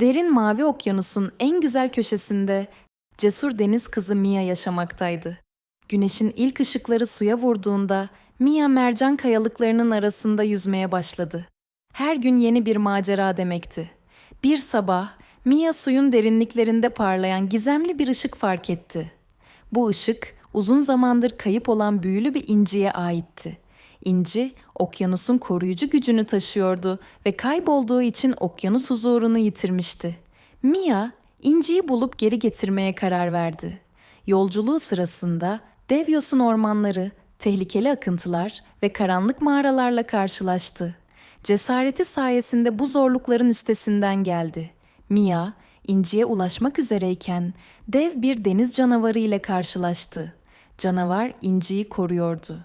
Derin mavi okyanusun en güzel köşesinde cesur deniz kızı Mia yaşamaktaydı. Güneşin ilk ışıkları suya vurduğunda Mia mercan kayalıklarının arasında yüzmeye başladı. Her gün yeni bir macera demekti. Bir sabah Mia suyun derinliklerinde parlayan gizemli bir ışık fark etti. Bu ışık uzun zamandır kayıp olan büyülü bir inciye aitti. İnci, okyanusun koruyucu gücünü taşıyordu ve kaybolduğu için okyanus huzurunu yitirmişti. Mia, inciyi bulup geri getirmeye karar verdi. Yolculuğu sırasında dev ormanları, tehlikeli akıntılar ve karanlık mağaralarla karşılaştı. Cesareti sayesinde bu zorlukların üstesinden geldi. Mia, inciye ulaşmak üzereyken dev bir deniz canavarı ile karşılaştı. Canavar inciyi koruyordu.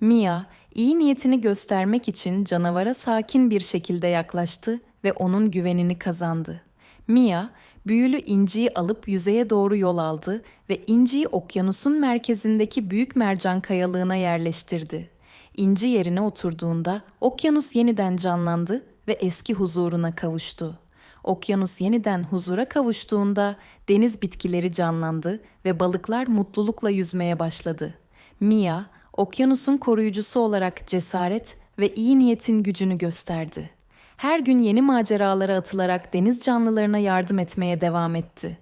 Mia, iyi niyetini göstermek için canavara sakin bir şekilde yaklaştı ve onun güvenini kazandı. Mia, büyülü inciyi alıp yüzeye doğru yol aldı ve inciyi okyanusun merkezindeki büyük mercan kayalığına yerleştirdi. İnci yerine oturduğunda okyanus yeniden canlandı ve eski huzuruna kavuştu. Okyanus yeniden huzura kavuştuğunda deniz bitkileri canlandı ve balıklar mutlulukla yüzmeye başladı. Mia, okyanusun koruyucusu olarak cesaret ve iyi niyetin gücünü gösterdi. Her gün yeni maceralara atılarak deniz canlılarına yardım etmeye devam etti.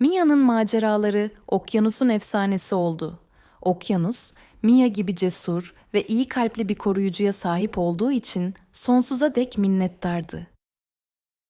Mia'nın maceraları okyanusun efsanesi oldu. Okyanus, Mia gibi cesur ve iyi kalpli bir koruyucuya sahip olduğu için sonsuza dek minnettardı.